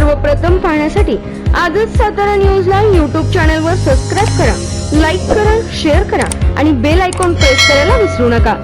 सर्वप्रथम पाहण्यासाठी आजच सातारा न्यूजला यूट्यूब चॅनलवर सबस्क्राईब करा लाईक करा शेअर करा आणि बेल आयकॉन प्रेस करायला विसरू नका.